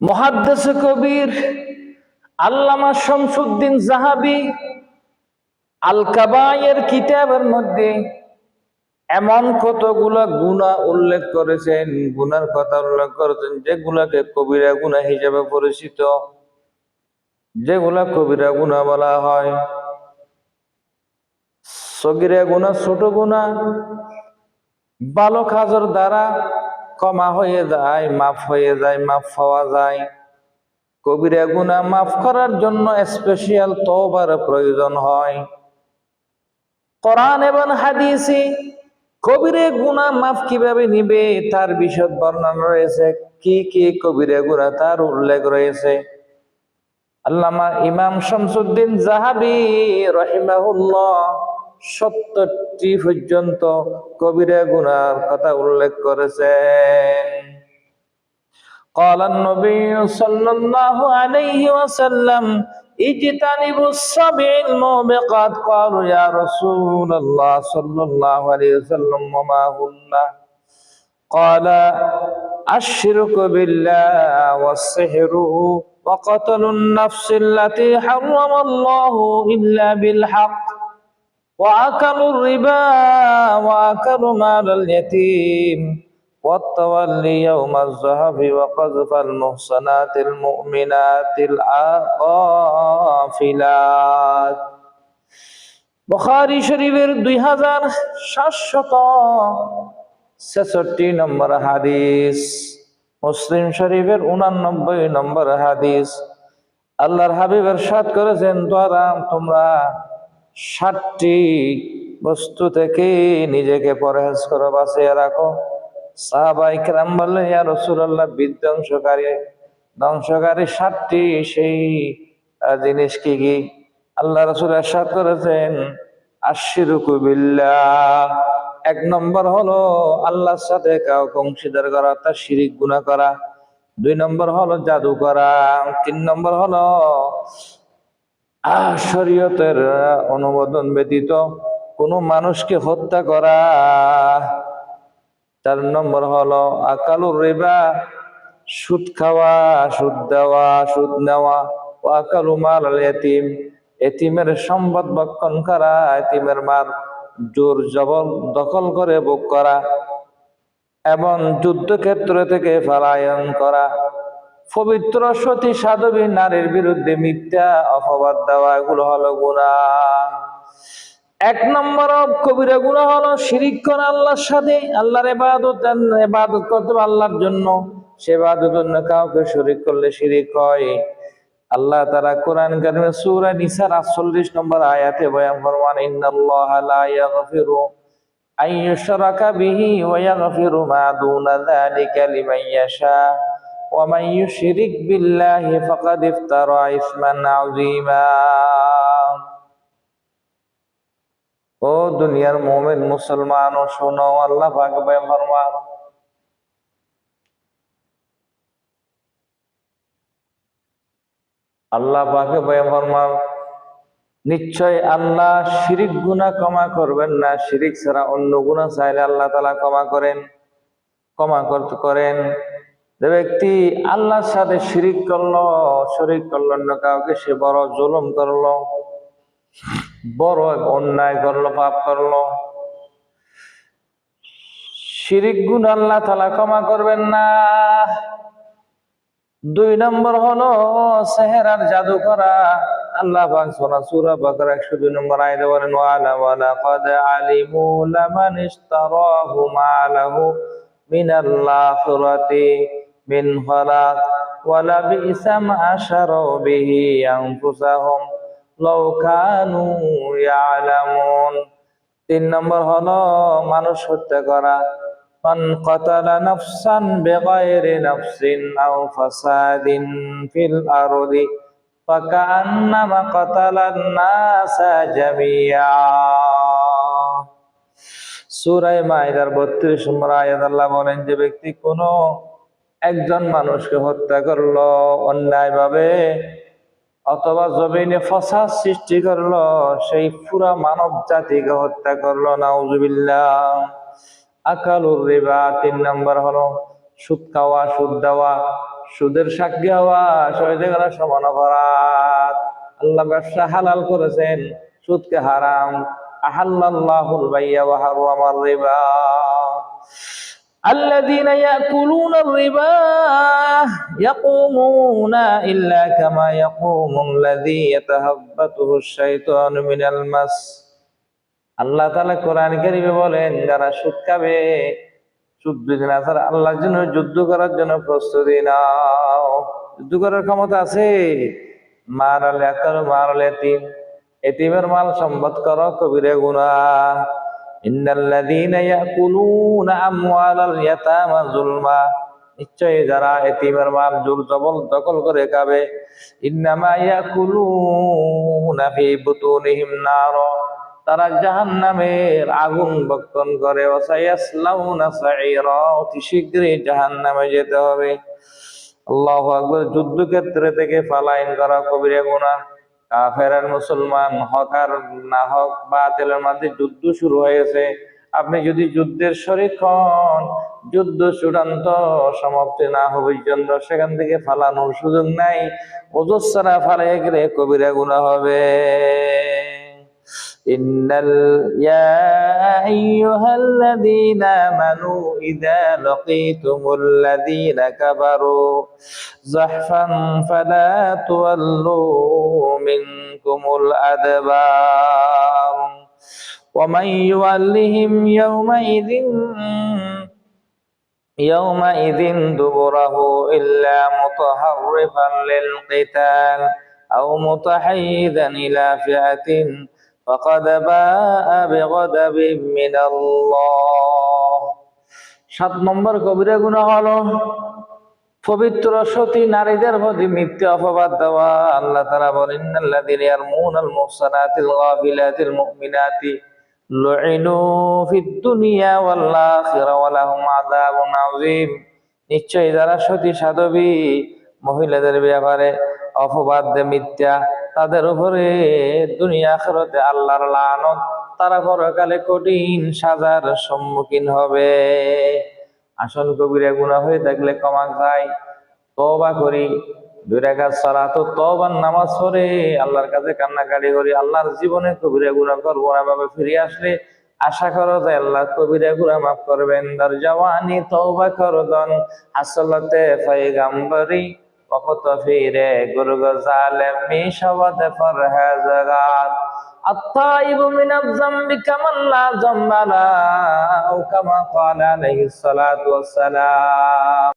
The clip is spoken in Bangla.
মহাদ্দেশ কবির আল্লামা শামসুদ্দিন জাহাবি আল কাবায়ের কিতাবের মধ্যে এমন কতগুলা গুণা উল্লেখ করেছেন গুনার কথা উল্লেখ করেছেন, যেগুলাকে কবিরা গুণা হিসেবে পরিচিত, যেগুলা কবিরা গুণা বলা হয়। সগিরা গুণা, ছোট গুণা ভালো কাজের দ্বারা ক্ষমা হয়ে যায়, মাফ হয়ে যায়, মাফ পাওয়া যায়। কবিরা গুণা মাফ করার জন্য স্পেশাল তওবার প্রয়োজন হয়। কোরআন এবং হাদিসে কবিরে গুণা মাফ কীভাবে নিবে, তার বিশদ বর্ণনা রয়েছে। কি কি কবিরে গুণা তার উল্লেখ রয়েছে। আল্লামা ইমাম শামসুদ্দিন জাহাবি রহিমাহুল্লাহ সত্তরটি পর্যন্ত কবিরে গুনার কথা উল্লেখ করেছেন قال النبي صلى الله عليه وسلم اجتنبوا السبع الموبقات قالوا يا رسول الله صلى الله عليه وسلم وما هن قال الشرك بالله والسحر وقتل النفس التي حرم الله إلا بالحق وأكل الربا وأكل مال اليتيم والتولي يوم الزهف وقذف المحصنات المؤمنات الغافلات বখারি শরীফের দুই হাজার সাতশত ছেষট্টি নম্বর হাদিস মুসলিম শরীফের উনানব্বই নম্বর হাদিস আল্লাহর হাবিবের সাত করেছেন তোরা তোমরা ষাটটি বস্তু থেকে নিজেকে পরহেজ করো, বাঁচিয়ে রাখো। সাহাবাই কেরাম বললেন, ইয়া রসুল্লাহ বিধ্বংসকারী, ধ্বংসকারী ষাটটি সেই জিনিস কি কি? আল্লাহ রসুল এরশাদ করেছেন আশিরুকু বিল্লাহ। এক নম্বর হলো আল্লাহর সাথে কাউকে অংশীদার করা তার শিরিক গুণা করা। দুই নম্বর হলো জাদু করা। তিন নম্বর হলো শরীয়তের অনুমোদন ব্যতীত কোনো মানুষকে হত্যা করা। চার নম্বর হলো আকালুর রিবা, সুদ খাওয়া, সুদ দেওয়া, সুদ নেওয়া, ও আকালু মাল এতিম। এতিমের সম্পদ বক্ষণ করা, এতিমের মাল জোর জবর দখল করে ভোগ করা, এবং যুদ্ধক্ষেত্র থেকে পলায়ন করা। পবিত্র সতী সাধবী নারীর বিরুদ্ধে মিথ্যা অপবাদ দেওয়া এগুলো হলো গুণা এক নম্বর কবিরা গুণা হলো শিরিক করা আল্লাহর সাথে, আল্লাহর এবাদত এবাদত করতে আল্লাহর জন্য। সে এবাদতের জন্য কাউকে শরিক করলে শিরিক হয়। আল্লাহ তারা কোরআন কারিমে সূরা নিসার 48 নম্বর আয়াতে বয়ান ফরমান, ইন্নাল্লাহা লা ইয়াগফিরু আন ইউশরাকা বিহি ওয়া ইয়াগফিরু মা দুনা যালিকা লিমান ইয়াশা। মান ইউশরিক বিল্লাহি ফাকাদ ইফতারা ইসমান আযীমা ও দুনিয়ার মুমিন মুসলমান ও শোনো, আল্লাহ বয়ান ফরমান। আল্লাহ পাকে বয়ান ফরমান, নিশ্চয় আল্লাহ শিরিক গুনাহ ক্ষমা করবেন না। শিরিক ছাড়া অন্য গুনাহ চাইলে আল্লাহ তালা ক্ষমা করেন, ক্ষমা করতে করেন। যে ব্যক্তি আল্লাহর সাথে শিরিক করল, শরিক করল অন্য কাউকে সে বড় জুলুম করল, বড় অন্যায় করল, পাপ করল। শিরিক গুণ আল্লাহ তালা ক্ষমা করবেন না। দুই নম্বর হলো সেহেরার জাদু করা আল্লাহ পাক সোনা সূরা একশো দুই নম্বর আয় বলেন, ওয়ালা ওয়ালা কদ আলিমু লামান ইশতারাহু মা লাহু من خلاق ولبئس ما شروا به أنفسهم لو كانوا يعلمون তিন নম্বর হলো মানুষ হত্যা করা من قتل نفسا بغير نفس أو فساد في الأرض فكأنما قتل الناس جميعا সুরায় মাইদার বত্রিশ নম্বর আয়াত আল্লাহ বলেন যে ব্যক্তি কোনো একজন মানুষকে হত্যা করল অন্যায় ভাবে অথবা জমিনে ফসাদ সৃষ্টি করল, সেই পুরা মানব জাতিকে হত্যা করল, নাউজুবিল্লাহ। আকালুর রিবা তিন নম্বর হলো, সুদ খাওয়া, সুদ দেওয়া, সুদের সাক্ষী হওয়া, শহীদে গেলা সমান অপরাধ। আল্লাহ ব্যবসা হালাল করেছেন, সুদকে হারাম। আহাল্লাহুল বাইয়া ওয়া হারামার রিবা। الذين يأكلون الربا يقومون إلا كما يقوم الذي يتهبطه الشيطان من المس আল্লাহ তাআলা কোরআন কারিমে বলেন যারা সুদ খাবে সুদ যদি না ছাড়া আল্লাহর জন্য যুদ্ধ করার জন্য প্রস্তুতি নাও যুদ্ধ করার ক্ষমতা আছে মার আলে আকার মার আলে এতিম এতিমের মাল সম্পদ করো কবিরে গুনা নিশ্চয়ই যারা এতিমের মাল জোর জবল দখল করে খাবে। তারা জাহান্নামের আগুন বক্ষণ করে। অতি শীঘ্রই জাহান্নামে যেতে হবে। আল্লাহু আকবার যুদ্ধক্ষেত্রে থেকে ফালাইন করা কবিরা গুনাহ। কাফের আর মুসলমান হক আর না হক বাতিলের মধ্যে যুদ্ধ শুরু হয়েছে। আপনি যদি যুদ্ধের শরিক হন, যুদ্ধ চূড়ান্ত সমাপ্তি না হবে জন্য সেখান থেকে ফালানোর সুযোগ নাই। ওজোর ছাড়া ফালাই গেলে কবিরা গুণা হবে। إن. يا أيها الذين آمنوا إذا لقيتم الذين كفروا زحفا فلا تولوا منكم الأدبار ومن يولهم يومئذ يومئذ دبره إلا متحرفا للقتال أو متحيزا إلى فئة فقد باء بغضب من الله সাত নম্বর কবিরা গুণা হলো পবিত্র সতী নারীদের প্রতি মিথ্যে অপবাদ দেওয়া আল্লাহ তারা বলেন আল্লাযীনা ইয়ারমুনাল মুহসানাতিল গাফিলাতিল মুমিনাতি লুইনু ফিদ দুনিয়া ওয়াল আখিরা ওয়া লাহুম আযাবুন আযীম নিশ্চয়ই যারা সতী সাধবী মহিলাদের ব্যাপারে অপবাদ দে মিথ্যা তাদের উপরে দুনিয়া আখেরাতে আল্লাহর লানত, তারা পরকালে কঠিন সাজার সম্মুখীন হবে। আসল কবিরা গুণা হয়ে থাকলে কমা যায় তবা করি সারা তো তবার নামাজ পড়ে আল্লাহর কাছে কান্নাকাটি করি। আল্লাহর জীবনে কবিরা গুণা করব না ভাবে ফিরে আসলে আশা করো যে আল্লাহ কবিরা গুণা মাফ করবেন। দর জওয়ানি তওবা করদন আসলতে وقت فيره گرگ ظالم می شود فرهزگار الطائب من الذنب كمن لا ذنب له أو كما قال عليه الصلاة والسلام